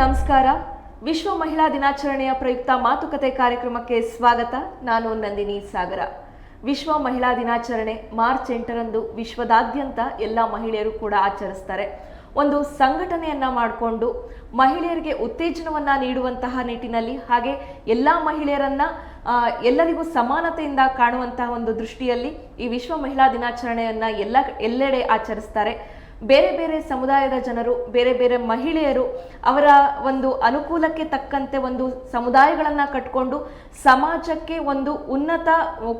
ನಮಸ್ಕಾರ. ವಿಶ್ವ ಮಹಿಳಾ ದಿನಾಚರಣೆಯ ಪ್ರಯುಕ್ತ ಮಾತುಕತೆ ಕಾರ್ಯಕ್ರಮಕ್ಕೆ ಸ್ವಾಗತ. ನಾನು ನಂದಿನಿ ಸಾಗರ. ವಿಶ್ವ ಮಹಿಳಾ ದಿನಾಚರಣೆ ಮಾರ್ಚ್ ಎಂಟರಂದು ವಿಶ್ವದಾದ್ಯಂತ ಎಲ್ಲ ಮಹಿಳೆಯರು ಕೂಡ ಆಚರಿಸ್ತಾರೆ. ಒಂದು ಸಂಘಟನೆಯನ್ನ ಮಾಡಿಕೊಂಡು ಮಹಿಳೆಯರಿಗೆ ಉತ್ತೇಜನವನ್ನ ನೀಡುವಂತಹ ನಿಟ್ಟಿನಲ್ಲಿ ಹಾಗೆ ಎಲ್ಲ ಮಹಿಳೆಯರನ್ನ ಎಲ್ಲರಿಗೂ ಸಮಾನತೆಯಿಂದ ಕಾಣುವಂತಹ ಒಂದು ದೃಷ್ಟಿಯಲ್ಲಿ ಈ ವಿಶ್ವ ಮಹಿಳಾ ದಿನಾಚರಣೆಯನ್ನ ಎಲ್ಲ, ಎಲ್ಲೆಡೆ ಆಚರಿಸ್ತಾರೆ. ಬೇರೆ ಬೇರೆ ಸಮುದಾಯದ ಜನರು, ಬೇರೆ ಬೇರೆ ಮಹಿಳೆಯರು ಅವರ ಒಂದು ಅನುಕೂಲಕ್ಕೆ ತಕ್ಕಂತೆ ಒಂದು ಸಮುದಾಯಗಳನ್ನು ಕಟ್ಕೊಂಡು ಸಮಾಜಕ್ಕೆ ಒಂದು ಉನ್ನತ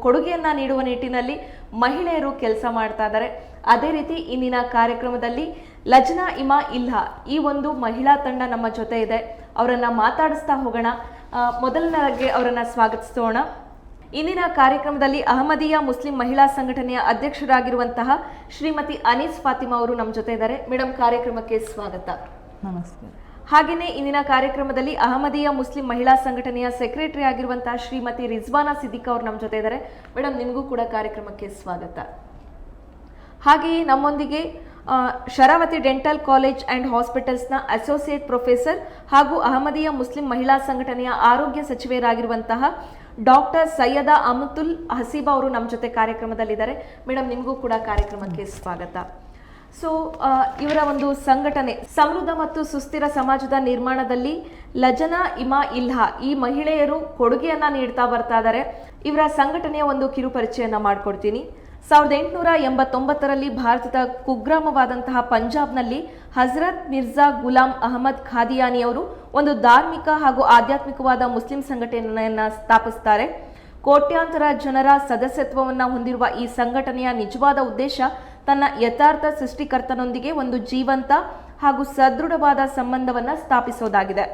ಕೊಡುಗೆಯನ್ನು ನೀಡುವ ನಿಟ್ಟಿನಲ್ಲಿ ಮಹಿಳೆಯರು ಕೆಲಸ ಮಾಡ್ತಾ ಇದ್ದಾರೆ. ಅದೇ ರೀತಿ ಇಂದಿನ ಕಾರ್ಯಕ್ರಮದಲ್ಲಿ ಲಜ್ನಾ ಇಮಾ ಇಲ್ಹಾ ಈ ಒಂದು ಮಹಿಳಾ ತಂಡ ನಮ್ಮ ಜೊತೆ ಇದೆ. ಅವರನ್ನು ಮಾತಾಡಿಸ್ತಾ ಹೋಗೋಣ. ಮೊದಲನೇ ಅವರನ್ನು ಸ್ವಾಗತಿಸೋಣ. ಇಂದಿನ ಕಾರ್ಯಕ್ರಮದಲ್ಲಿ ಅಹಮದಿಯ ಮುಸ್ಲಿಂ ಮಹಿಳಾ ಸಂಘಟನೆಯ ಅಧ್ಯಕ್ಷರಾಗಿರುವಂತಹ ಶ್ರೀಮತಿ ಅನೀಸ್ ಫಾತಿಮಾ ಅವರು ನಮ್ಮ ಜೊತೆ ಇದ್ದಾರೆ. ಮೇಡಮ್ ಕಾರ್ಯಕ್ರಮಕ್ಕೆ ಸ್ವಾಗತ. ನಮಸ್ಕಾರ. ಹಾಗೆಯೇ ಇಂದಿನ ಕಾರ್ಯಕ್ರಮದಲ್ಲಿ ಅಹಮದಿಯ ಮುಸ್ಲಿಂ ಮಹಿಳಾ ಸಂಘಟನೆಯ ಸೆಕ್ರೆಟರಿ ಆಗಿರುವಂತಹ ಶ್ರೀಮತಿ ರಿಜ್ವಾನಾ ಸಿದ್ದಿಕ್ ಅವರು ನಮ್ಮ ಜೊತೆ ಇದ್ದಾರೆ. ಮೇಡಮ್ ನಿಮಗೂ ಕೂಡ ಕಾರ್ಯಕ್ರಮಕ್ಕೆ ಸ್ವಾಗತ. ಹಾಗೆಯೇ ನಮ್ಮೊಂದಿಗೆ ಶರಾವತಿ ಡೆಂಟಲ್ ಕಾಲೇಜ್ ಆ್ಯಂಡ್ ಹಾಸ್ಪಿಟಲ್ಸ್ನ ಅಸೋಸಿಯೇಟ್ ಪ್ರೊಫೆಸರ್ ಹಾಗೂ ಅಹಮದಿಯ ಮುಸ್ಲಿಂ ಮಹಿಳಾ ಸಂಘಟನೆಯ ಆರೋಗ್ಯ ಸಚಿವೆಯರಾಗಿರುವಂತಹ ಡಾಕ್ಟರ್ ಸೈಯದ ಅಮತುಲ್ ಹಸೀಬಾ ಅವರು ನಮ್ಮ ಜೊತೆ ಕಾರ್ಯಕ್ರಮದಲ್ಲಿದ್ದಾರೆ. ಮೇಡಮ್ ನಿಮಗೂ ಕೂಡ ಕಾರ್ಯಕ್ರಮಕ್ಕೆ ಸ್ವಾಗತ. ಸೊ ಇವರ ಒಂದು ಸಂಘಟನೆ, ಸಮೃದ್ಧ ಮತ್ತು ಸುಸ್ಥಿರ ಸಮಾಜದ ನಿರ್ಮಾಣದಲ್ಲಿ ಲಜನಾ ಇಮಾ ಇಲ್ಹಾ, ಈ ಮಹಿಳೆಯರು ಕೊಡುಗೆಯನ್ನ ನೀಡ್ತಾ ಬರ್ತಾ ಇದ್ದಾರೆ. ಇವರ ಸಂಘಟನೆಯ ಒಂದು ಕಿರು ಪರಿಚಯನ ಮಾಡ್ಕೊಡ್ತೀನಿ. ಸಾವಿರದ ಎಂಟುನೂರ ಎಂಬತ್ತೊಂಬತ್ತರಲ್ಲಿ ಭಾರತದ ಕುಗ್ರಾಮವಾದಂತಹ ಪಂಜಾಬ್ನಲ್ಲಿ ಹಜರತ್ ಮಿರ್ಜಾ ಗುಲಾಂ ಅಹಮದ್ ಖಾದಿಯಾನಿ ಅವರು ಒಂದು ಧಾರ್ಮಿಕ ಹಾಗೂ ಆಧ್ಯಾತ್ಮಿಕವಾದ ಮುಸ್ಲಿಂ ಸಂಘಟನೆಯನ್ನು ಸ್ಥಾಪಿಸುತ್ತಾರೆ ಕೋಟ್ಯಾಂತರ ಜನರ ಸದಸ್ಯತ್ವವನ್ನು ಹೊಂದಿರುವ ಈ ಸಂಘಟನೆಯ ನಿಜವಾದ ಉದ್ದೇಶ ತನ್ನ ಯಥಾರ್ಥ ಸೃಷ್ಟಿಕರ್ತನೊಂದಿಗೆ ಒಂದು ಜೀವಂತ ಹಾಗೂ ಸದೃಢವಾದ ಸಂಬಂಧವನ್ನು ಸ್ಥಾಪಿಸೋದಾಗಿದೆ.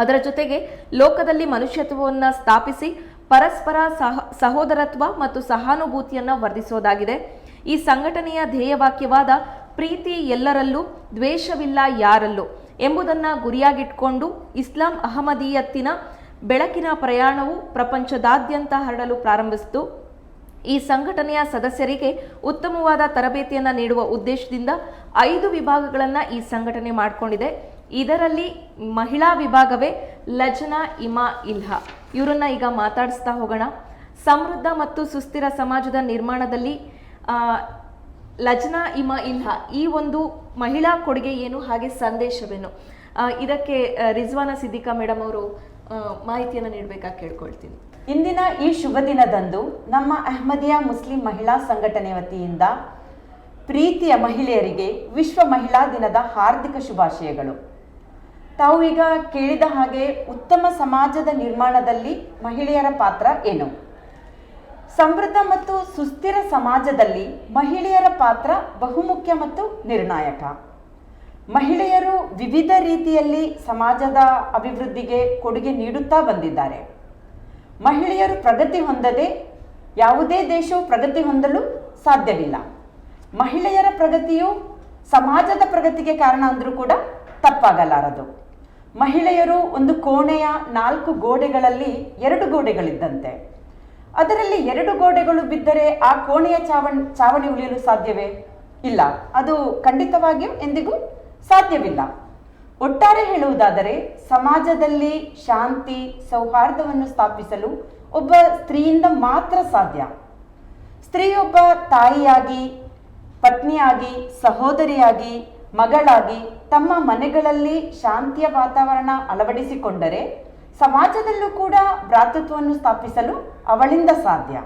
ಅದರ ಜೊತೆಗೆ ಲೋಕದಲ್ಲಿ ಮನುಷ್ಯತ್ವವನ್ನು ಸ್ಥಾಪಿಸಿ ಪರಸ್ಪರ ಸಹ ಸಹೋದರತ್ವ ಮತ್ತು ಸಹಾನುಭೂತಿಯನ್ನು ವರ್ಧಿಸೋದಾಗಿದೆ. ಈ ಸಂಘಟನೆಯ ಧ್ಯೇಯವಾಕ್ಯವಾದ ಪ್ರೀತಿ ಎಲ್ಲರಲ್ಲೂ, ದ್ವೇಷವಿಲ್ಲ ಯಾರಲ್ಲೂ ಎಂಬುದನ್ನು ಗುರಿಯಾಗಿಟ್ಕೊಂಡು ಇಸ್ಲಾಂ ಅಹಮದೀಯತ್ತಿನ ಬೆಳಕಿನ ಪ್ರಯಾಣವು ಪ್ರಪಂಚದಾದ್ಯಂತ ಹರಡಲು ಪ್ರಾರಂಭಿಸಿತು. ಈ ಸಂಘಟನೆಯ ಸದಸ್ಯರಿಗೆ ಉತ್ತಮವಾದ ತರಬೇತಿಯನ್ನು ನೀಡುವ ಉದ್ದೇಶದಿಂದ ಐದು ವಿಭಾಗಗಳನ್ನು ಈ ಸಂಘಟನೆ ಮಾಡಿಕೊಂಡಿದೆ. ಇದರಲ್ಲಿ ಮಹಿಳಾ ವಿಭಾಗವೇ ಲಜನಾ, ಇಮಾ, ಇಲ್ಹಾ. ಇವರನ್ನ ಈಗ ಮಾತಾಡಿಸ್ತಾ ಹೋಗೋಣ. ಸಮೃದ್ಧ ಮತ್ತು ಸುಸ್ಥಿರ ಸಮಾಜದ ನಿರ್ಮಾಣದಲ್ಲಿ ಲಜನಾ, ಇಮ, ಇಲ್ಹಾ ಈ ಒಂದು ಮಹಿಳಾ ಕೊಡುಗೆ ಏನು, ಹಾಗೆ ಸಂದೇಶವೇನು? ಇದಕ್ಕೆ ರಿಜ್ವಾನ ಸಿದ್ದಿಕಾ ಮೇಡಮ್ ಅವರು ಮಾಹಿತಿಯನ್ನು ನೀಡಬೇಕಾಗಿ ಕೇಳ್ಕೊಳ್ತೀನಿ. ಇಂದಿನ ಈ ಶುಭ ದಿನದಂದು ನಮ್ಮ ಅಹ್ಮದಿಯಾ ಮುಸ್ಲಿಂ ಮಹಿಳಾ ಸಂಘಟನೆ ವತಿಯಿಂದ ಪ್ರೀತಿಯ ಮಹಿಳೆಯರಿಗೆ ವಿಶ್ವ ಮಹಿಳಾ ದಿನದ ಹಾರ್ದಿಕ ಶುಭಾಶಯಗಳು. ತಾವು ಈಗ ಕೇಳಿದ ಹಾಗೆ ಉತ್ತಮ ಸಮಾಜದ ನಿರ್ಮಾಣದಲ್ಲಿ ಮಹಿಳೆಯರ ಪಾತ್ರ ಏನು? ಸಮೃದ್ಧ ಮತ್ತು ಸುಸ್ಥಿರ ಸಮಾಜದಲ್ಲಿ ಮಹಿಳೆಯರ ಪಾತ್ರ ಬಹುಮುಖ್ಯ ಮತ್ತು ನಿರ್ಣಾಯಕ. ಮಹಿಳೆಯರು ವಿವಿಧ ರೀತಿಯಲ್ಲಿ ಸಮಾಜದ ಅಭಿವೃದ್ಧಿಗೆ ಕೊಡುಗೆ ನೀಡುತ್ತಾ ಬಂದಿದ್ದಾರೆ. ಮಹಿಳೆಯರು ಪ್ರಗತಿ ಹೊಂದದೆ ಯಾವುದೇ ದೇಶವು ಪ್ರಗತಿ ಹೊಂದಲು ಸಾಧ್ಯವಿಲ್ಲ. ಮಹಿಳೆಯರ ಪ್ರಗತಿಯು ಸಮಾಜದ ಪ್ರಗತಿಗೆ ಕಾರಣ ಅಂದರೂ ಕೂಡ ತಪ್ಪಾಗಲಾರದು. ಮಹಿಳೆಯರು ಒಂದು ಕೋಣೆಯ ನಾಲ್ಕು ಗೋಡೆಗಳಲ್ಲಿ ಎರಡು ಗೋಡೆಗಳಿದ್ದಂತೆ. ಅದರಲ್ಲಿ ಎರಡು ಗೋಡೆಗಳು ಬಿದ್ದರೆ ಆ ಕೋಣೆಯ ಚಾವಣಿ ಚಾವಣಿ ಉಳಿಯಲು ಸಾಧ್ಯವೇ? ಇಲ್ಲ. ಅದು ಖಂಡಿತವಾಗಿಯೂ ಎಂದಿಗೂ ಸಾಧ್ಯವಿಲ್ಲ. ಒಟ್ಟಾರೆ ಹೇಳುವುದಾದರೆ, ಸಮಾಜದಲ್ಲಿ ಶಾಂತಿ, ಸೌಹಾರ್ದವನ್ನು ಸ್ಥಾಪಿಸಲು ಒಬ್ಬ ಸ್ತ್ರೀಯಿಂದ ಮಾತ್ರ ಸಾಧ್ಯ. ಸ್ತ್ರೀಯೊಬ್ಬ ತಾಯಿಯಾಗಿ, ಪತ್ನಿಯಾಗಿ, ಸಹೋದರಿಯಾಗಿ ಮಗಳಾಗಿ ತಮ್ಮ ಮನೆಗಳಲ್ಲಿ ಶಾಂತಿಯ ವಾತಾವರಣ ಅಳವಡಿಸಿಕೊಂಡರೆ ಸಮಾಜದಲ್ಲೂ ಕೂಡ ಭ್ರಾತೃತ್ವವನ್ನು ಸ್ಥಾಪಿಸಲು ಅವಳಿಂದ ಸಾಧ್ಯ.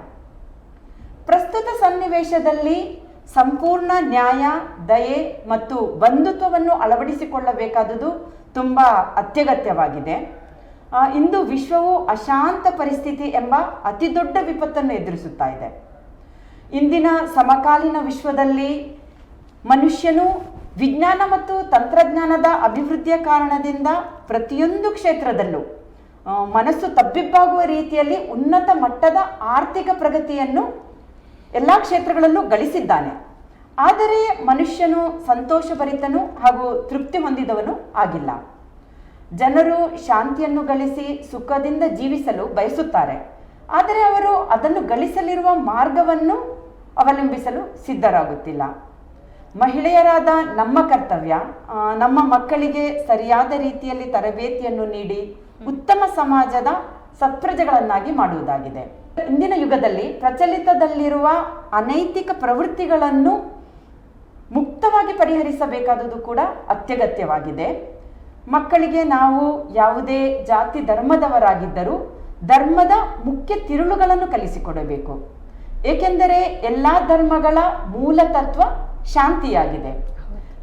ಪ್ರಸ್ತುತ ಸನ್ನಿವೇಶದಲ್ಲಿ ಸಂಪೂರ್ಣ ನ್ಯಾಯ, ದಯೆ ಮತ್ತು ಬಂಧುತ್ವವನ್ನು ಅಳವಡಿಸಿಕೊಳ್ಳಬೇಕಾದುದು ತುಂಬ ಅತ್ಯಗತ್ಯವಾಗಿದೆ. ಇಂದು ವಿಶ್ವವು ಅಶಾಂತ ಪರಿಸ್ಥಿತಿ ಎಂಬ ಅತಿ ದೊಡ್ಡ ವಿಪತ್ತನ್ನು ಎದುರಿಸುತ್ತಾ ಇದೆ. ಇಂದಿನ ಸಮಕಾಲೀನ ವಿಶ್ವದಲ್ಲಿ ಮನುಷ್ಯನು ವಿಜ್ಞಾನ ಮತ್ತು ತಂತ್ರಜ್ಞಾನದ ಅಭಿವೃದ್ಧಿಯ ಕಾರಣದಿಂದ ಪ್ರತಿಯೊಂದು ಕ್ಷೇತ್ರದಲ್ಲೂ ಮನಸ್ಸು ತಬ್ಬಿಬ್ಬಾಗುವ ರೀತಿಯಲ್ಲಿ ಉನ್ನತ ಮಟ್ಟದ ಆರ್ಥಿಕ ಪ್ರಗತಿಯನ್ನು ಎಲ್ಲ ಕ್ಷೇತ್ರಗಳಲ್ಲೂ ಗಳಿಸಿದ್ದಾನೆ. ಆದರೆ ಮನುಷ್ಯನು ಸಂತೋಷಭರಿತನು ಹಾಗೂ ತೃಪ್ತಿ ಹೊಂದಿದವನು ಆಗಿಲ್ಲ. ಜನರು ಶಾಂತಿಯನ್ನು ಗಳಿಸಿ ಸುಖದಿಂದ ಜೀವಿಸಲು ಬಯಸುತ್ತಾರೆ. ಆದರೆ ಅವರು ಅದನ್ನು ಗಳಿಸಲಿರುವ ಮಾರ್ಗವನ್ನು ಅವಲಂಬಿಸಲು ಸಿದ್ಧರಾಗುತ್ತಿಲ್ಲ. ಮಹಿಳೆಯರಾದ ನಮ್ಮ ಕರ್ತವ್ಯ ನಮ್ಮ ಮಕ್ಕಳಿಗೆ ಸರಿಯಾದ ರೀತಿಯಲ್ಲಿ ತರಬೇತಿಯನ್ನು ನೀಡಿ ಉತ್ತಮ ಸಮಾಜದ ಸತ್ಪ್ರಜೆಗಳನ್ನಾಗಿ ಮಾಡುವುದಾಗಿದೆ. ಇಂದಿನ ಯುಗದಲ್ಲಿ ಪ್ರಚಲಿತದಲ್ಲಿರುವ ಅನೈತಿಕ ಪ್ರವೃತ್ತಿಗಳನ್ನು ಮುಕ್ತವಾಗಿ ಪರಿಹರಿಸಬೇಕಾದುದು ಕೂಡ ಅತ್ಯಗತ್ಯವಾಗಿದೆ. ಮಕ್ಕಳಿಗೆ ನಾವು ಯಾವುದೇ ಜಾತಿ ಧರ್ಮದವರಾಗಿದ್ದರೂ ಧರ್ಮದ ಮುಖ್ಯ ತಿರುಳುಗಳನ್ನು ಕಲಿಸಿಕೊಡಬೇಕು. ಏಕೆಂದರೆ ಎಲ್ಲ ಧರ್ಮಗಳ ಮೂಲ ತತ್ವ ಶಾಂತಿಯಾಗಿದೆ.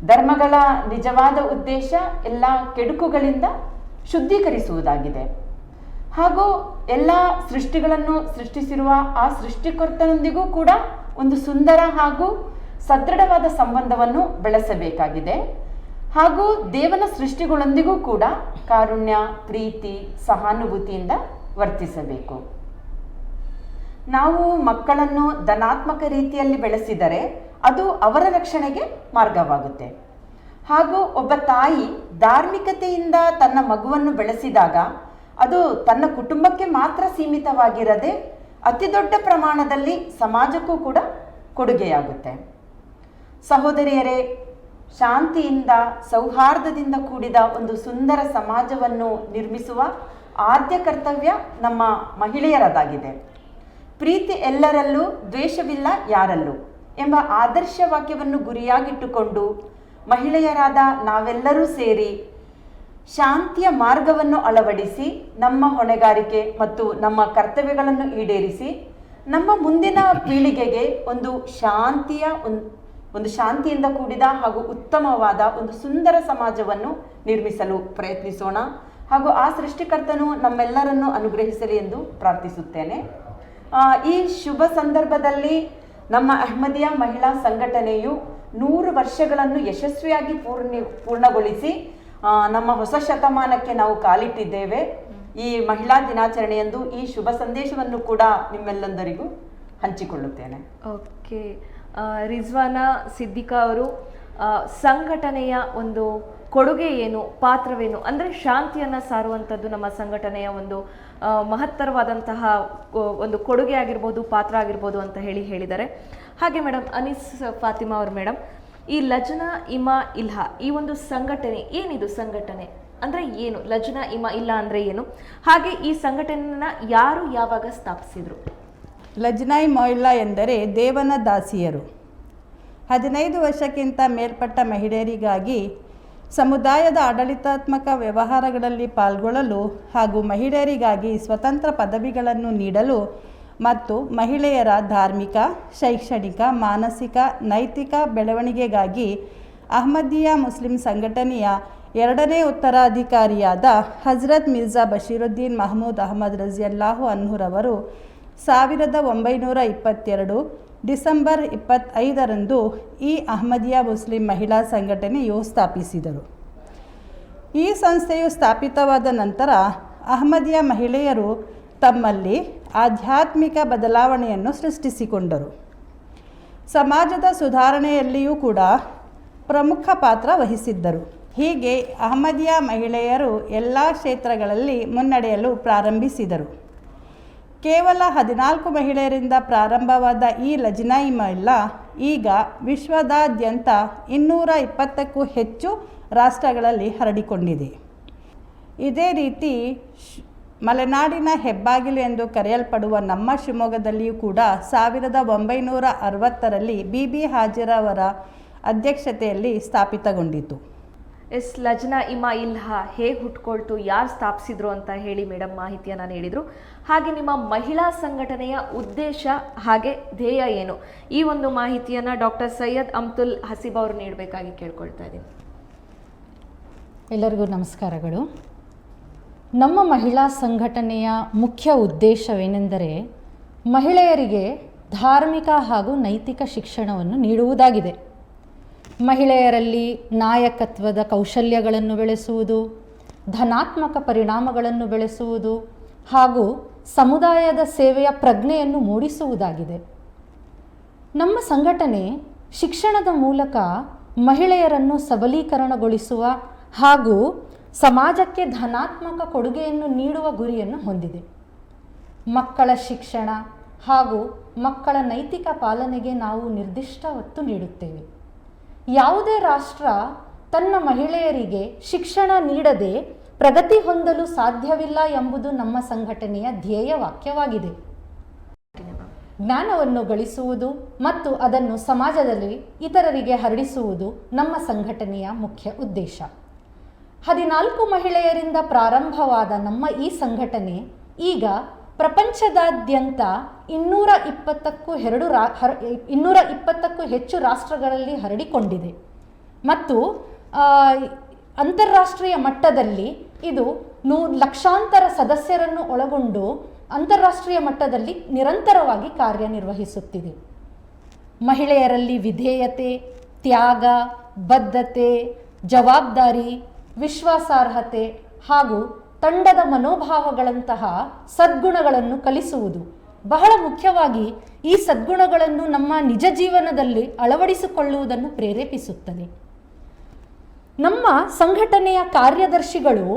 ಧರ್ಮಗಳ ನಿಜವಾದ ಉದ್ದೇಶ ಎಲ್ಲ ಕೆಡುಕುಗಳಿಂದ ಶುದ್ಧೀಕರಿಸುವುದಾಗಿದೆ. ಹಾಗೂ ಎಲ್ಲ ಸೃಷ್ಟಿಗಳನ್ನು ಸೃಷ್ಟಿಸಿರುವ ಆ ಸೃಷ್ಟಿಕರ್ತನೊಂದಿಗೂ ಕೂಡ ಒಂದು ಸುಂದರ ಹಾಗೂ ಸದೃಢವಾದ ಸಂಬಂಧವನ್ನು ಬೆಳೆಸಬೇಕಾಗಿದೆ. ಹಾಗೂ ದೇವನ ಸೃಷ್ಟಿಗಳೊಂದಿಗೂ ಕೂಡ ಕಾರುಣ್ಯ, ಪ್ರೀತಿ, ಸಹಾನುಭೂತಿಯಿಂದ ವರ್ತಿಸಬೇಕು. ನಾವು ಮಕ್ಕಳನ್ನು ಧನಾತ್ಮಕ ರೀತಿಯಲ್ಲಿ ಬೆಳೆಸಿದರೆ ಅದು ಅವರ ರಕ್ಷಣೆಗೆ ಮಾರ್ಗವಾಗುತ್ತೆ. ಹಾಗೂ ಒಬ್ಬ ತಾಯಿ ಧಾರ್ಮಿಕತೆಯಿಂದ ತನ್ನ ಮಗುವನ್ನು ಬೆಳೆಸಿದಾಗ ಅದು ತನ್ನ ಕುಟುಂಬಕ್ಕೆ ಮಾತ್ರ ಸೀಮಿತವಾಗಿರದೆ ಅತಿ ದೊಡ್ಡ ಪ್ರಮಾಣದಲ್ಲಿ ಸಮಾಜಕ್ಕೂ ಕೂಡ ಕೊಡುಗೆಯಾಗುತ್ತೆ. ಸಹೋದರಿಯರೇ, ಶಾಂತಿಯಿಂದ, ಸೌಹಾರ್ದದಿಂದ ಕೂಡಿದ ಒಂದು ಸುಂದರ ಸಮಾಜವನ್ನು ನಿರ್ಮಿಸುವ ಆದ್ಯ ಕರ್ತವ್ಯ ನಮ್ಮ ಮಹಿಳೆಯರದಾಗಿದೆ. ಪ್ರೀತಿ ಎಲ್ಲರಲ್ಲೂ, ದ್ವೇಷವಿಲ್ಲ ಯಾರಲ್ಲೂ. ಎಂಬ ಆದರ್ಶ ವಾಕ್ಯವನ್ನು ಗುರಿಯಾಗಿಟ್ಟುಕೊಂಡು ಮಹಿಳೆಯರಾದ ನಾವೆಲ್ಲರೂ ಸೇರಿ ಶಾಂತಿಯ ಮಾರ್ಗವನ್ನು ಅಳವಡಿಸಿ ನಮ್ಮ ಹೊಣೆಗಾರಿಕೆ ಮತ್ತು ನಮ್ಮ ಕರ್ತವ್ಯಗಳನ್ನು ಈಡೇರಿಸಿ ನಮ್ಮ ಮುಂದಿನ ಪೀಳಿಗೆಗೆ ಒಂದು ಶಾಂತಿಯ ಒಂದು ಶಾಂತಿಯಿಂದ ಕೂಡಿದ ಹಾಗೂ ಉತ್ತಮವಾದ ಒಂದು ಸುಂದರ ಸಮಾಜವನ್ನು ನಿರ್ಮಿಸಲು ಪ್ರಯತ್ನಿಸೋಣ ಹಾಗೂ ಆ ಸೃಷ್ಟಿಕರ್ತನು ನಮ್ಮೆಲ್ಲರನ್ನು ಅನುಗ್ರಹಿಸಲಿ ಎಂದು ಪ್ರಾರ್ಥಿಸುತ್ತೇನೆ. ಈ ಶುಭ ಸಂದರ್ಭದಲ್ಲಿ ನಮ್ಮ ಅಹ್ಮದಿಯಾ ಮಹಿಳಾ ಸಂಘಟನೆಯು ನೂರು ವರ್ಷಗಳನ್ನು ಯಶಸ್ವಿಯಾಗಿ ಪೂರ್ಣಿ ಪೂರ್ಣಗೊಳಿಸಿ ನಮ್ಮ ಹೊಸ ಶತಮಾನಕ್ಕೆ ನಾವು ಕಾಲಿಟ್ಟಿದ್ದೇವೆ. ಈ ಮಹಿಳಾ ದಿನಾಚರಣೆಯಂದು ಈ ಶುಭ ಸಂದೇಶವನ್ನು ಕೂಡ ನಿಮ್ಮೆಲ್ಲಂದರಿಗೂ ಹಂಚಿಕೊಳ್ಳುತ್ತೇನೆ. ಓಕೆ. ರಿಜ್ವಾನ ಸಿದ್ದಿಕಾ ಅವರು ಸಂಘಟನೆಯ ಒಂದು ಕೊಡುಗೆ ಏನು, ಪಾತ್ರವೇನು, ಅಂದರೆ ಶಾಂತಿಯನ್ನು ಸಾರುವಂಥದ್ದು ನಮ್ಮ ಸಂಘಟನೆಯ ಒಂದು ಮಹತ್ತರವಾದಂತಹ ಒಂದು ಕೊಡುಗೆ ಆಗಿರ್ಬೋದು, ಪಾತ್ರ ಆಗಿರ್ಬೋದು ಅಂತ ಹೇಳಿ ಹೇಳಿದ್ದಾರೆ. ಹಾಗೆ ಮೇಡಮ್ ಅನೀಸ್ ಫಾತಿಮಾ ಅವರು ಮೇಡಮ್ ಈ ಲಜ್ನಾ, ಇಮಾ, ಇಲ್ಹಾ, ಈ ಒಂದು ಸಂಘಟನೆ, ಏನಿದು ಸಂಘಟನೆ? ಅಂದರೆ ಏನು? ಲಜ್ನಾ, ಇಮಾ ಇಲ್ಲ ಅಂದರೆ ಏನು? ಹಾಗೆ ಈ ಸಂಘಟನೆಯನ್ನು ಯಾರು ಯಾವಾಗ ಸ್ಥಾಪಿಸಿದ್ರು? ಇಮ ಇಲ್ಲ ಎಂದರೆ ದೇವನ ದಾಸಿಯರು ಹದಿನೈದು ವರ್ಷಕ್ಕಿಂತ ಮೇಲ್ಪಟ್ಟ ಮಹಿಳೆಯರಿಗಾಗಿ ಸಮುದಾಯದ ಆಡಳಿತಾತ್ಮಕ ವ್ಯವಹಾರಗಳಲ್ಲಿ ಪಾಲ್ಗೊಳ್ಳಲು ಹಾಗೂ ಮಹಿಳೆಯರಿಗಾಗಿ ಸ್ವತಂತ್ರ ಪದವಿಗಳನ್ನು ನೀಡಲು ಮತ್ತು ಮಹಿಳೆಯರ ಧಾರ್ಮಿಕ, ಶೈಕ್ಷಣಿಕ, ಮಾನಸಿಕ, ನೈತಿಕ ಬೆಳವಣಿಗೆಗಾಗಿ ಅಹ್ಮದಿಯಾ ಮುಸ್ಲಿಂ ಸಂಘಟನೆಯ ಎರಡನೇ ಉತ್ತರಾಧಿಕಾರಿಯಾದ ಹಜರತ್ ಮಿರ್ಜಾ ಬಶೀರುದ್ದೀನ್ ಮಹಮೂದ್ ಅಹಮದ್ ರಜಿಯಲ್ಲಾಹು ಅನ್ಹುರವರು ಸಾವಿರದ ಒಂಬೈನೂರ ಇಪ್ಪತ್ತೆರಡು ಡಿಸೆಂಬರ್ ಇಪ್ಪತ್ತೈದರಂದು ಈ ಅಹ್ಮದಿಯಾ ಮುಸ್ಲಿಂ ಮಹಿಳಾ ಸಂಘಟನೆಯು ಸ್ಥಾಪಿಸಿದರು. ಈ ಸಂಸ್ಥೆಯು ಸ್ಥಾಪಿತವಾದ ನಂತರ ಅಹ್ಮದಿಯಾ ಮಹಿಳೆಯರು ತಮ್ಮಲ್ಲಿ ಆಧ್ಯಾತ್ಮಿಕ ಬದಲಾವಣೆಯನ್ನು ಸೃಷ್ಟಿಸಿಕೊಂಡರು. ಸಮಾಜದ ಸುಧಾರಣೆಯಲ್ಲಿಯೂ ಕೂಡ ಪ್ರಮುಖ ಪಾತ್ರ ವಹಿಸಿದ್ದರು. ಹೀಗೆ ಅಹಮದಿಯಾ ಮಹಿಳೆಯರು ಎಲ್ಲ ಕ್ಷೇತ್ರಗಳಲ್ಲಿ ಮುನ್ನಡೆಯಲು ಪ್ರಾರಂಭಿಸಿದರು. ಕೇವಲ ಹದಿನಾಲ್ಕು ಮಹಿಳೆಯರಿಂದ ಪ್ರಾರಂಭವಾದ ಈ ಲಜ್ನಾಯಿ ಮಹಿಳಾ ಈಗ ವಿಶ್ವದಾದ್ಯಂತ ಇನ್ನೂರ ಇಪ್ಪತ್ತಕ್ಕೂ ಹೆಚ್ಚು ರಾಷ್ಟ್ರಗಳಲ್ಲಿ ಹರಡಿಕೊಂಡಿದೆ. ಇದೇ ರೀತಿ ಮಲೆನಾಡಿನ ಹೆಬ್ಬಾಗಿಲು ಎಂದು ಕರೆಯಲ್ಪಡುವ ನಮ್ಮ ಶಿವಮೊಗ್ಗದಲ್ಲಿಯೂ ಕೂಡ ಸಾವಿರದ ಒಂಬೈನೂರ ಅರವತ್ತರಲ್ಲಿ ಬಿ ಬಿ ಹಾಜಿರವರ ಅಧ್ಯಕ್ಷತೆಯಲ್ಲಿ ಸ್ಥಾಪಿತಗೊಂಡಿತು. ಎಸ್ ಲಜ್ನಾ ಇಮಾ ಇಲ್ಹಾ ಹೇಗೆ ಹುಟ್ಕೊಳ್ತು, ಯಾರು ಸ್ಥಾಪಿಸಿದ್ರು ಅಂತ ಹೇಳಿ ಮೇಡಮ್ ಮಾಹಿತಿಯನ್ನು ನೀಡಿದರು. ಹಾಗೆ ನಿಮ್ಮ ಮಹಿಳಾ ಸಂಘಟನೆಯ ಉದ್ದೇಶ ಹಾಗೆ ಧ್ಯೇಯ ಏನು? ಈ ಒಂದು ಮಾಹಿತಿಯನ್ನು ಡಾಕ್ಟರ್ ಸೈಯದ್ ಅಮ್ತುಲ್ ಹಸೀಬ್ ಅವರು ನೀಡಬೇಕಾಗಿ ಕೇಳ್ಕೊಳ್ತಾ ಇದ್ದೀನಿ. ಎಲ್ಲರಿಗೂ ನಮಸ್ಕಾರಗಳು. ನಮ್ಮ ಮಹಿಳಾ ಸಂಘಟನೆಯ ಮುಖ್ಯ ಉದ್ದೇಶವೇನೆಂದರೆ ಮಹಿಳೆಯರಿಗೆ ಧಾರ್ಮಿಕ ಹಾಗೂ ನೈತಿಕ ಶಿಕ್ಷಣವನ್ನು ನೀಡುವುದಾಗಿದೆ. ಮಹಿಳೆಯರಲ್ಲಿ ನಾಯಕತ್ವದ ಕೌಶಲ್ಯಗಳನ್ನು ಬೆಳೆಸುವುದು, ಧನಾತ್ಮಕ ಪರಿಣಾಮಗಳನ್ನು ಬೆಳೆಸುವುದು ಹಾಗೂ ಸಮುದಾಯದ ಸೇವೆಯ ಪ್ರಜ್ಞೆಯನ್ನು ಮೂಡಿಸುವುದಾಗಿದೆ. ನಮ್ಮ ಸಂಘಟನೆ ಶಿಕ್ಷಣದ ಮೂಲಕ ಮಹಿಳೆಯರನ್ನು ಸಬಲೀಕರಣಗೊಳಿಸುವ ಹಾಗೂ ಸಮಾಜಕ್ಕೆ ಧನಾತ್ಮಕ ಕೊಡುಗೆಯನ್ನು ನೀಡುವ ಗುರಿಯನ್ನು ಹೊಂದಿದೆ. ಮಕ್ಕಳ ಶಿಕ್ಷಣ ಹಾಗೂ ಮಕ್ಕಳ ನೈತಿಕ ಪಾಲನೆಗೆ ನಾವು ನಿರ್ದಿಷ್ಟ ಒತ್ತು ನೀಡುತ್ತೇವೆ. ಯಾವುದೇ ರಾಷ್ಟ್ರ ತನ್ನ ಮಹಿಳೆಯರಿಗೆ ಶಿಕ್ಷಣ ನೀಡದೆ ಪ್ರಗತಿ ಹೊಂದಲು ಸಾಧ್ಯವಿಲ್ಲ ಎಂಬುದು ನಮ್ಮ ಸಂಘಟನೆಯ ಧ್ಯೇಯ ವಾಕ್ಯವಾಗಿದೆ. ಜ್ಞಾನವನ್ನು ಗಳಿಸುವುದು ಮತ್ತು ಅದನ್ನು ಸಮಾಜದಲ್ಲಿ ಇತರರಿಗೆ ಹರಡಿಸುವುದು ನಮ್ಮ ಸಂಘಟನೆಯ ಮುಖ್ಯ ಉದ್ದೇಶ. ಹದಿನಾಲ್ಕು ಮಹಿಳೆಯರಿಂದ ಪ್ರಾರಂಭವಾದ ನಮ್ಮ ಈ ಸಂಘಟನೆ ಈಗ ಪ್ರಪಂಚದಾದ್ಯಂತ ಇನ್ನೂರ ಇಪ್ಪತ್ತಕ್ಕೂ ಎರಡು ರಾ, ಹರ ಇನ್ನೂರ ಇಪ್ಪತ್ತಕ್ಕೂ ಹೆಚ್ಚು ರಾಷ್ಟ್ರಗಳಲ್ಲಿ ಹರಡಿಕೊಂಡಿದೆ. ಮತ್ತು ಅಂತಾರಾಷ್ಟ್ರೀಯ ಮಟ್ಟದಲ್ಲಿ ಇದು ನೂ, ಲಕ್ಷಾಂತರ ಸದಸ್ಯರನ್ನು ಒಳಗೊಂಡು ಅಂತಾರಾಷ್ಟ್ರೀಯ ಮಟ್ಟದಲ್ಲಿ ನಿರಂತರವಾಗಿ ಕಾರ್ಯನಿರ್ವಹಿಸುತ್ತಿದೆ. ಮಹಿಳೆಯರಲ್ಲಿ ವಿಧೇಯತೆ, ತ್ಯಾಗ, ಬದ್ಧತೆ, ಜವಾಬ್ದಾರಿ, ವಿಶ್ವಾಸಾರ್ಹತೆ ಹಾಗೂ ತಂಡದ ಮನೋಭಾವಗಳಂತಹ ಸದ್ಗುಣಗಳನ್ನು ಕಲಿಸುವುದು. ಬಹಳ ಮುಖ್ಯವಾಗಿ ಈ ಸದ್ಗುಣಗಳನ್ನು ನಮ್ಮ ನಿಜ ಜೀವನದಲ್ಲಿ ಅಳವಡಿಸಿಕೊಳ್ಳುವುದನ್ನು ಪ್ರೇರೇಪಿಸುತ್ತದೆ. ನಮ್ಮ ಸಂಘಟನೆಯ ಕಾರ್ಯದರ್ಶಿಗಳು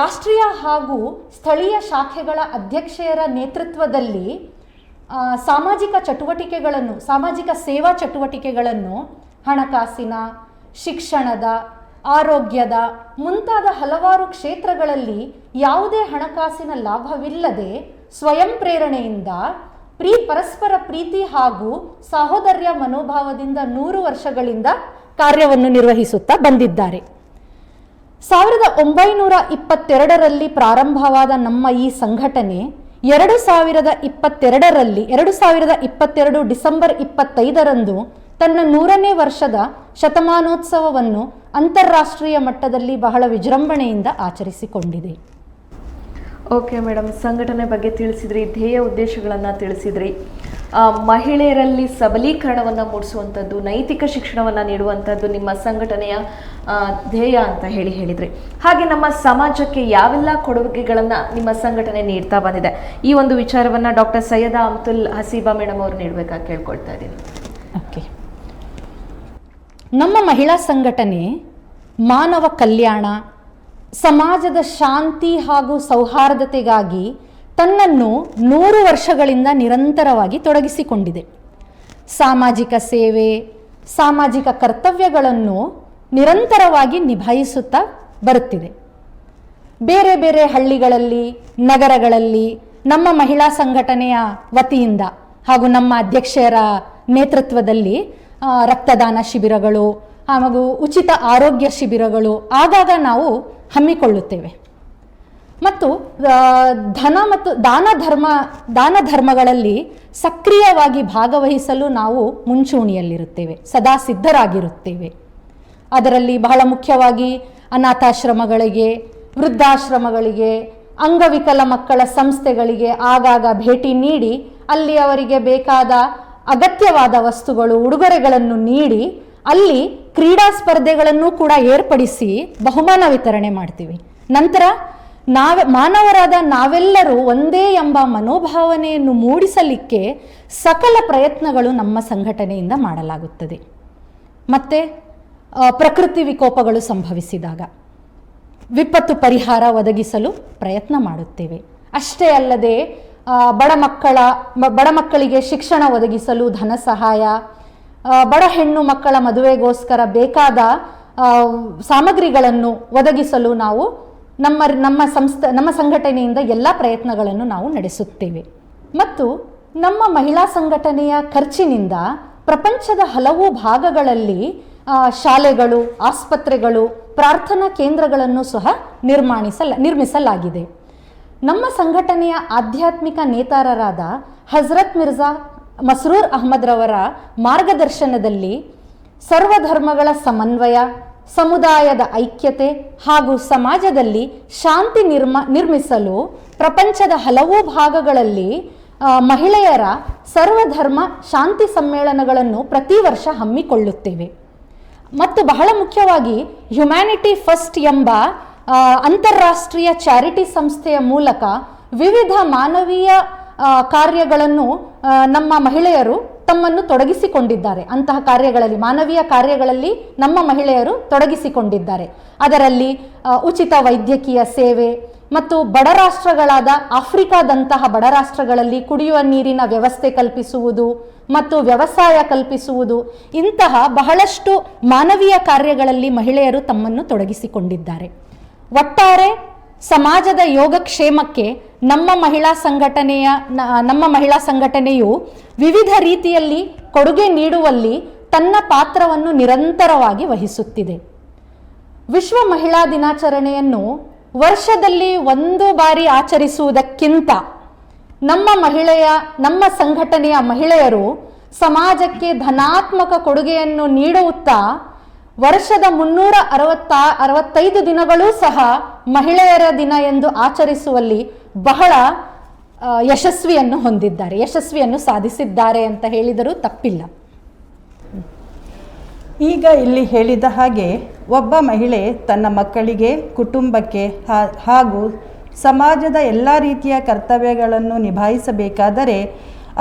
ರಾಷ್ಟ್ರೀಯ ಹಾಗೂ ಸ್ಥಳೀಯ ಶಾಖೆಗಳ ಅಧ್ಯಕ್ಷೆಯರ ನೇತೃತ್ವದಲ್ಲಿ ಸಾಮಾಜಿಕ ಚಟುವಟಿಕೆಗಳನ್ನು, ಸಾಮಾಜಿಕ ಸೇವಾ ಚಟುವಟಿಕೆಗಳನ್ನು ಹಣಕಾಸಿನ, ಶಿಕ್ಷಣದ ಆರೋಗ್ಯದ ಮುಂತಾದ ಹಲವಾರು ಕ್ಷೇತ್ರಗಳಲ್ಲಿ ಯಾವುದೇ ಹಣಕಾಸಿನ ಲಾಭವಿಲ್ಲದೆ ಸ್ವಯಂ ಪ್ರೇರಣೆಯಿಂದ ಪ್ರೀ ಪರಸ್ಪರ ಪ್ರೀತಿ ಹಾಗೂ ಸಹೋದರ್ಯ ಮನೋಭಾವದಿಂದ ನೂರು ವರ್ಷಗಳಿಂದ ಕಾರ್ಯವನ್ನು ನಿರ್ವಹಿಸುತ್ತಾ ಬಂದಿದ್ದಾರೆ. ಸಾವಿರದ ಒಂಬೈನೂರ ಇಪ್ಪತ್ತೆರಡರಲ್ಲಿ ಪ್ರಾರಂಭವಾದ ನಮ್ಮ ಈ ಸಂಘಟನೆ ಎರಡು ಸಾವಿರದ ಇಪ್ಪತ್ತೆರಡರಲ್ಲಿ ಎರಡು ಸಾವಿರದ ಇಪ್ಪತ್ತೆರಡು ಡಿಸೆಂಬರ್ ಇಪ್ಪತ್ತೈದರಂದು ತನ್ನ ನೂರನೇ ವರ್ಷದ ಶತಮಾನೋತ್ಸವವನ್ನು ಅಂತಾರಾಷ್ಟ್ರೀಯ ಮಟ್ಟದಲ್ಲಿ ಬಹಳ ವಿಜೃಂಭಣೆಯಿಂದ ಆಚರಿಸಿಕೊಂಡಿದೆ. ಓಕೆ ಮೇಡಮ್ ಸಂಘಟನೆ ಬಗ್ಗೆ ತಿಳಿಸಿದ್ರಿ ಧ್ಯೇಯ ಉದ್ದೇಶಗಳನ್ನು ತಿಳಿಸಿದ್ರಿ. ಮಹಿಳೆಯರಲ್ಲಿ ಸಬಲೀಕರಣವನ್ನು ಮೂಡಿಸುವಂಥದ್ದು ನೈತಿಕ ಶಿಕ್ಷಣವನ್ನು ನೀಡುವಂಥದ್ದು ನಿಮ್ಮ ಸಂಘಟನೆಯ ಧ್ಯೇಯ ಅಂತ ಹೇಳಿ ಹೇಳಿದ್ರಿ. ಹಾಗೆ ನಮ್ಮ ಸಮಾಜಕ್ಕೆ ಯಾವೆಲ್ಲ ಕೊಡುಗೆಗಳನ್ನು ನಿಮ್ಮ ಸಂಘಟನೆ ನೀಡ್ತಾ ಬಂದಿದೆ? ಈ ಒಂದು ವಿಚಾರವನ್ನು ಡಾಕ್ಟರ್ ಸೈಯದ ಅಮ್ತುಲ್ ಹಸೀಬಾ ಮೇಡಮ್ ಅವರು ನೀಡಬೇಕಾಗಿ ಕೇಳ್ಕೊಳ್ತಾ ಇದ್ದೀನಿ. ಓಕೆ ನಮ್ಮ ಮಹಿಳಾ ಸಂಘಟನೆ ಮಾನವ ಕಲ್ಯಾಣ, ಸಮಾಜದ ಶಾಂತಿ ಹಾಗೂ ಸೌಹಾರ್ದತೆಗಾಗಿ ತನ್ನನ್ನು ನೂರು ವರ್ಷಗಳಿಂದ ನಿರಂತರವಾಗಿ ತೊಡಗಿಸಿಕೊಂಡಿದೆ. ಸಾಮಾಜಿಕ ಸೇವೆ, ಸಾಮಾಜಿಕ ಕರ್ತವ್ಯಗಳನ್ನು ನಿರಂತರವಾಗಿ ನಿಭಾಯಿಸುತ್ತಾ ಬರುತ್ತಿದೆ. ಬೇರೆ ಬೇರೆ ಹಳ್ಳಿಗಳಲ್ಲಿ, ನಗರಗಳಲ್ಲಿ ನಮ್ಮ ಮಹಿಳಾ ಸಂಘಟನೆಯ ವತಿಯಿಂದ ಹಾಗೂ ನಮ್ಮ ಅಧ್ಯಕ್ಷರ ನೇತೃತ್ವದಲ್ಲಿ ರಕ್ತದಾನ ಶಿಬಿರಗಳು ಹಾಗೂ ಉಚಿತ ಆರೋಗ್ಯ ಶಿಬಿರಗಳು ಆಗಾಗ ನಾವು ಹಮ್ಮಿಕೊಳ್ಳುತ್ತೇವೆ. ಮತ್ತು ಧನ ಮತ್ತು ದಾನ ಧರ್ಮ, ದಾನ ಧರ್ಮಗಳಲ್ಲಿ ಸಕ್ರಿಯವಾಗಿ ಭಾಗವಹಿಸಲು ನಾವು ಮುಂಚೂಣಿಯಲ್ಲಿರುತ್ತೇವೆ, ಸದಾ ಸಿದ್ಧರಾಗಿರುತ್ತೇವೆ. ಅದರಲ್ಲಿ ಬಹಳ ಮುಖ್ಯವಾಗಿ ಅನಾಥಾಶ್ರಮಗಳಿಗೆ, ವೃದ್ಧಾಶ್ರಮಗಳಿಗೆ, ಅಂಗವಿಕಲ ಮಕ್ಕಳ ಸಂಸ್ಥೆಗಳಿಗೆ ಆಗಾಗ ಭೇಟಿ ನೀಡಿ, ಅಲ್ಲಿ ಅವರಿಗೆ ಬೇಕಾದ ಅಗತ್ಯವಾದ ವಸ್ತುಗಳು, ಉಡುಗೊರೆಗಳನ್ನು ನೀಡಿ ಅಲ್ಲಿ ಕ್ರೀಡಾ ಸ್ಪರ್ಧೆಗಳನ್ನು ಕೂಡ ಏರ್ಪಡಿಸಿ ಬಹುಮಾನ ವಿತರಣೆ ಮಾಡ್ತೀವಿ. ನಂತರ ನಾವೆ, ಮಾನವರಾದ ನಾವೆಲ್ಲರೂ ಒಂದೇ ಎಂಬ ಮನೋಭಾವನೆಯನ್ನು ಮೂಡಿಸಲಿಕ್ಕೆ ಸಕಲ ಪ್ರಯತ್ನಗಳು ನಮ್ಮ ಸಂಘಟನೆಯಿಂದ ಮಾಡಲಾಗುತ್ತದೆ. ಮತ್ತು ಪ್ರಕೃತಿ ವಿಕೋಪಗಳು ಸಂಭವಿಸಿದಾಗ ವಿಪತ್ತು ಪರಿಹಾರ ಒದಗಿಸಲು ಪ್ರಯತ್ನ ಮಾಡುತ್ತೇವೆ. ಅಷ್ಟೇ ಅಲ್ಲದೆ ಬಡ ಮಕ್ಕಳ ಬಡ ಮಕ್ಕಳಿಗೆ ಶಿಕ್ಷಣ ಒದಗಿಸಲು ಧನ ಸಹಾಯ ಬಡ ಹೆಣ್ಣು ಮಕ್ಕಳ ಮದುವೆಗೋಸ್ಕರ ಬೇಕಾದ ಸಾಮಗ್ರಿಗಳನ್ನು ಒದಗಿಸಲು ನಾವು ನಮ್ಮ ನಮ್ಮ ಸಂಸ್ಥೆ, ನಮ್ಮ ಸಂಘಟನೆಯಿಂದ ಎಲ್ಲ ಪ್ರಯತ್ನಗಳನ್ನು ನಾವು ನಡೆಸುತ್ತೇವೆ. ಮತ್ತು ನಮ್ಮ ಮಹಿಳಾ ಸಂಘಟನೆಯ ಖರ್ಚಿನಿಂದ ಪ್ರಪಂಚದ ಹಲವು ಭಾಗಗಳಲ್ಲಿ ಶಾಲೆಗಳು, ಆಸ್ಪತ್ರೆಗಳು, ಪ್ರಾರ್ಥನಾ ಕೇಂದ್ರಗಳನ್ನು ಸಹ ನಿರ್ಮಾಣಿಸಲ, ನಿರ್ಮಿಸಲಾಗಿದೆ. ನಮ್ಮ ಸಂಘಟನೆಯ ಆಧ್ಯಾತ್ಮಿಕ ನೇತಾರರಾದ ಹಜರತ್ ಮಿರ್ಜಾ ಮಸ್ರೂರ್ ಅಹಮದ್ರವರ ಮಾರ್ಗದರ್ಶನದಲ್ಲಿ ಸರ್ವಧರ್ಮಗಳ ಸಮನ್ವಯ, ಸಮುದಾಯದ ಐಕ್ಯತೆ ಹಾಗೂ ಸಮಾಜದಲ್ಲಿ ಶಾಂತಿ ನಿರ್ಮ, ನಿರ್ಮಿಸಲು ಪ್ರಪಂಚದ ಹಲವು ಭಾಗಗಳಲ್ಲಿ ಮಹಿಳೆಯರ ಸರ್ವಧರ್ಮ ಶಾಂತಿ ಸಮ್ಮೇಳನಗಳನ್ನು ಪ್ರತಿ ವರ್ಷ ಹಮ್ಮಿಕೊಳ್ಳುತ್ತೇವೆ. ಮತ್ತು ಬಹಳ ಮುಖ್ಯವಾಗಿ ಹ್ಯುಮ್ಯಾನಿಟಿ ಫಸ್ಟ್ ಎಂಬ ಅಂತಾರಾಷ್ಟ್ರೀಯ ಚಾರಿಟಿ ಸಂಸ್ಥೆಯ ಮೂಲಕ ವಿವಿಧ ಮಾನವೀಯ ಕಾರ್ಯಗಳನ್ನು ನಮ್ಮ ಮಹಿಳೆಯರು ತಮ್ಮನ್ನು ತೊಡಗಿಸಿಕೊಂಡಿದ್ದಾರೆ. ಅಂತಹ ಕಾರ್ಯಗಳಲ್ಲಿ, ಮಾನವೀಯ ಕಾರ್ಯಗಳಲ್ಲಿ ನಮ್ಮ ಮಹಿಳೆಯರು ತೊಡಗಿಸಿಕೊಂಡಿದ್ದಾರೆ. ಅದರಲ್ಲಿ ಉಚಿತ ವೈದ್ಯಕೀಯ ಸೇವೆ ಮತ್ತು ಬಡ ರಾಷ್ಟ್ರಗಳಾದ ಆಫ್ರಿಕಾದಂತಹ ಬಡ ರಾಷ್ಟ್ರಗಳಲ್ಲಿ ಕುಡಿಯುವ ನೀರಿನ ವ್ಯವಸ್ಥೆ ಕಲ್ಪಿಸುವುದು ಮತ್ತು ವ್ಯವಸಾಯ ಕಲ್ಪಿಸುವುದು, ಇಂತಹ ಬಹಳಷ್ಟು ಮಾನವೀಯ ಕಾರ್ಯಗಳಲ್ಲಿ ಮಹಿಳೆಯರು ತಮ್ಮನ್ನು ತೊಡಗಿಸಿಕೊಂಡಿದ್ದಾರೆ. ಒಟ್ಟಾರೆ ಸಮಾಜದ ಯೋಗಕ್ಷೇಮಕ್ಕೆ ನಮ್ಮ ಮಹಿಳಾ ಸಂಘಟನೆಯ ನಮ್ಮ ಮಹಿಳಾ ಸಂಘಟನೆಯು ವಿವಿಧ ರೀತಿಯಲ್ಲಿ ಕೊಡುಗೆ ನೀಡುವಲ್ಲಿ ತನ್ನ ಪಾತ್ರವನ್ನು ನಿರಂತರವಾಗಿ ವಹಿಸುತ್ತಿದೆ. ವಿಶ್ವ ಮಹಿಳಾ ದಿನಾಚರಣೆಯನ್ನು ವರ್ಷದಲ್ಲಿ ಒಂದು ಬಾರಿ ಆಚರಿಸುವುದಕ್ಕಿಂತ ನಮ್ಮ ಮಹಿಳೆಯ, ನಮ್ಮ ಸಂಘಟನೆಯ ಮಹಿಳೆಯರು ಸಮಾಜಕ್ಕೆ ಧನಾತ್ಮಕ ಕೊಡುಗೆಯನ್ನು ನೀಡುತ್ತಾ ವರ್ಷದ ಮುನ್ನೂರ ಅರವತ್ತ, ಅರವತ್ತೈದು ದಿನಗಳೂ ಸಹ ಮಹಿಳೆಯರ ದಿನ ಎಂದು ಆಚರಿಸುವಲ್ಲಿ ಬಹಳ ಯಶಸ್ವಿಯನ್ನು ಹೊಂದಿದ್ದಾರೆ, ಯಶಸ್ವಿಯನ್ನು ಸಾಧಿಸಿದ್ದಾರೆ ಅಂತ ಹೇಳಿದರೂ ತಪ್ಪಿಲ್ಲ. ಈಗ ಇಲ್ಲಿ ಹೇಳಿದ ಹಾಗೆ ಒಬ್ಬ ಮಹಿಳೆ ತನ್ನ ಮಕ್ಕಳಿಗೆ, ಕುಟುಂಬಕ್ಕೆ ಹಾಗೂ ಸಮಾಜದ ಎಲ್ಲ ರೀತಿಯ ಕರ್ತವ್ಯಗಳನ್ನು ನಿಭಾಯಿಸಬೇಕಾದರೆ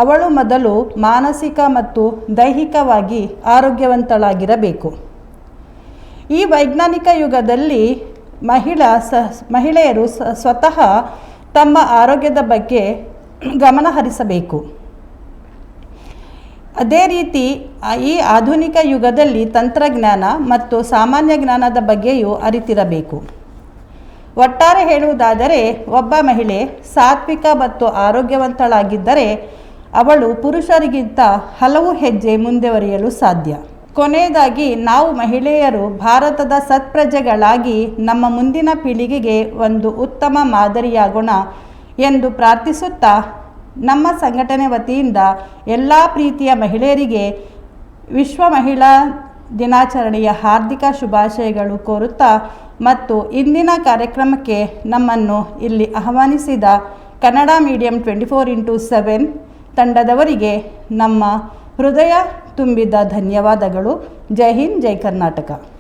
ಅವಳು ಮೊದಲು ಮಾನಸಿಕ ಮತ್ತು ದೈಹಿಕವಾಗಿ ಆರೋಗ್ಯವಂತಳಾಗಿರಬೇಕು. ಈ ವೈಜ್ಞಾನಿಕ ಯುಗದಲ್ಲಿ ಮಹಿಳಾ ಸ, ಮಹಿಳೆಯರು ಸ್ವತಃ ತಮ್ಮ ಆರೋಗ್ಯದ ಬಗ್ಗೆ ಗಮನ ಹರಿಸಬೇಕು. ಅದೇ ರೀತಿ ಈ ಆಧುನಿಕ ಯುಗದಲ್ಲಿ ತಂತ್ರಜ್ಞಾನ ಮತ್ತು ಸಾಮಾನ್ಯ ಜ್ಞಾನದ ಬಗ್ಗೆಯೂ ಅರಿತಿರಬೇಕು. ಒಟ್ಟಾರೆ ಹೇಳುವುದಾದರೆ, ಒಬ್ಬ ಮಹಿಳೆ ಸಾತ್ವಿಕ ಮತ್ತು ಆರೋಗ್ಯವಂತಳಾಗಿದ್ದರೆ, ಅವಳು ಪುರುಷರಿಗಿಂತ ಹಲವು ಹೆಜ್ಜೆ ಮುಂದುವರಿಯಲು ಸಾಧ್ಯ. ಕೊನೆಯದಾಗಿ ನಾವು ಮಹಿಳೆಯರು ಭಾರತದ ಸತ್ಪ್ರಜೆಗಳಾಗಿ ನಮ್ಮ ಮುಂದಿನ ಪೀಳಿಗೆಗೆ ಒಂದು ಉತ್ತಮ ಮಾದರಿಯಾಗೋಣ ಎಂದು ಪ್ರಾರ್ಥಿಸುತ್ತಾ ನಮ್ಮ ಸಂಘಟನೆ ವತಿಯಿಂದ ಎಲ್ಲ ಪ್ರೀತಿಯ ಮಹಿಳೆಯರಿಗೆ ವಿಶ್ವ ಮಹಿಳಾ ದಿನಾಚರಣೆಯ ಹಾರ್ದಿಕ ಶುಭಾಶಯಗಳು ಕೋರುತ್ತಾ ಮತ್ತು ಇಂದಿನ ಕಾರ್ಯಕ್ರಮಕ್ಕೆ ನಮ್ಮನ್ನು ಇಲ್ಲಿ ಆಹ್ವಾನಿಸಿದ Kannada medium twenty four into seven ತಂಡದವರಿಗೆ ನಮ್ಮ ಹೃದಯ ತುಂಬಿದ ಧನ್ಯವಾದಗಳು. ಜೈ ಹಿಂದ್ ಜೈ ಕರ್ನಾಟಕ.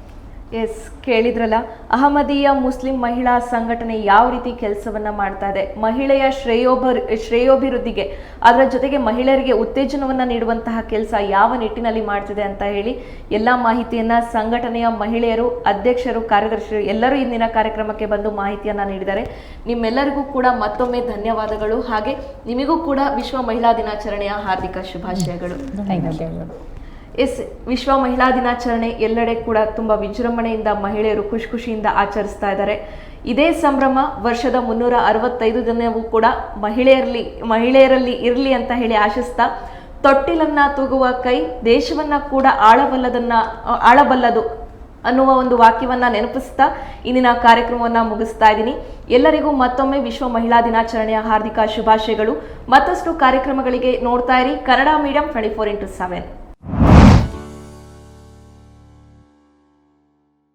ಎಸ್ ಕೇಳಿದ್ರಲ್ಲ ಅಹಮದೀಯ ಮುಸ್ಲಿಂ ಮಹಿಳಾ ಸಂಘಟನೆ ಯಾವ ರೀತಿ ಕೆಲಸವನ್ನ ಮಾಡ್ತಾ ಇದೆ? ಮಹಿಳೆಯ ಶ್ರೇಯೋಭ ಶ್ರೇಯೋಭಿವೃದ್ಧಿಗೆ ಅದರ ಜೊತೆಗೆ ಮಹಿಳೆಯರಿಗೆ ಉತ್ತೇಜನವನ್ನ ನೀಡುವಂತಹ ಕೆಲಸ ಯಾವ ನಿಟ್ಟಿನಲ್ಲಿ ಮಾಡ್ತಿದೆ ಅಂತ ಹೇಳಿ ಎಲ್ಲಾ ಮಾಹಿತಿಯನ್ನ ಸಂಘಟನೆಯ ಮಹಿಳೆಯರು ಅಧ್ಯಕ್ಷರು ಕಾರ್ಯದರ್ಶಿಯರು ಎಲ್ಲರೂ ಇಂದಿನ ಕಾರ್ಯಕ್ರಮಕ್ಕೆ ಬಂದು ಮಾಹಿತಿಯನ್ನ ನೀಡಿದ್ದಾರೆ. ನಿಮ್ಮೆಲ್ಲರಿಗೂ ಕೂಡ ಮತ್ತೊಮ್ಮೆ ಧನ್ಯವಾದಗಳು. ಹಾಗೆ ನಿಮಗೂ ಕೂಡ ವಿಶ್ವ ಮಹಿಳಾ ದಿನಾಚರಣೆಯ ಹಾರ್ದಿಕ ಶುಭಾಶಯಗಳು. ಎಸ್ ವಿಶ್ವ ಮಹಿಳಾ ದಿನಾಚರಣೆ ಎಲ್ಲೆಡೆ ಕೂಡ ತುಂಬ ವಿಜೃಂಭಣೆಯಿಂದ ಮಹಿಳೆಯರು ಖುಷಿ ಖುಷಿಯಿಂದ ಆಚರಿಸ್ತಾ ಇದ್ದಾರೆ. ಇದೇ ಸಂಭ್ರಮ ವರ್ಷದ ಮುನ್ನೂರ ಅರವತ್ತೈದು ದಿನವೂ ಕೂಡ ಮಹಿಳೆಯರಲ್ಲಿ ಮಹಿಳೆಯರಲ್ಲಿ ಇರಲಿ ಅಂತ ಹೇಳಿ ಆಶಿಸ್ತಾ ತೊಟ್ಟಿಲನ್ನ ತೂಗುವ ಕೈ ದೇಶವನ್ನ ಕೂಡ ಆಳಬಲ್ಲದನ್ನ, ಆಳಬಲ್ಲದು ಅನ್ನುವ ಒಂದು ವಾಕ್ಯವನ್ನ ನೆನಪಿಸ್ತಾ ಇಂದಿನ ಕಾರ್ಯಕ್ರಮವನ್ನ ಮುಗಿಸ್ತಾ ಇದ್ದೀನಿ. ಎಲ್ಲರಿಗೂ ಮತ್ತೊಮ್ಮೆ ವಿಶ್ವ ಮಹಿಳಾ ದಿನಾಚರಣೆಯ ಹಾರ್ದಿಕ ಶುಭಾಶಯಗಳು. ಮತ್ತಷ್ಟು ಕಾರ್ಯಕ್ರಮಗಳಿಗೆ ನೋಡ್ತಾ ಇರಿ. Kannada medium twenty four into seven.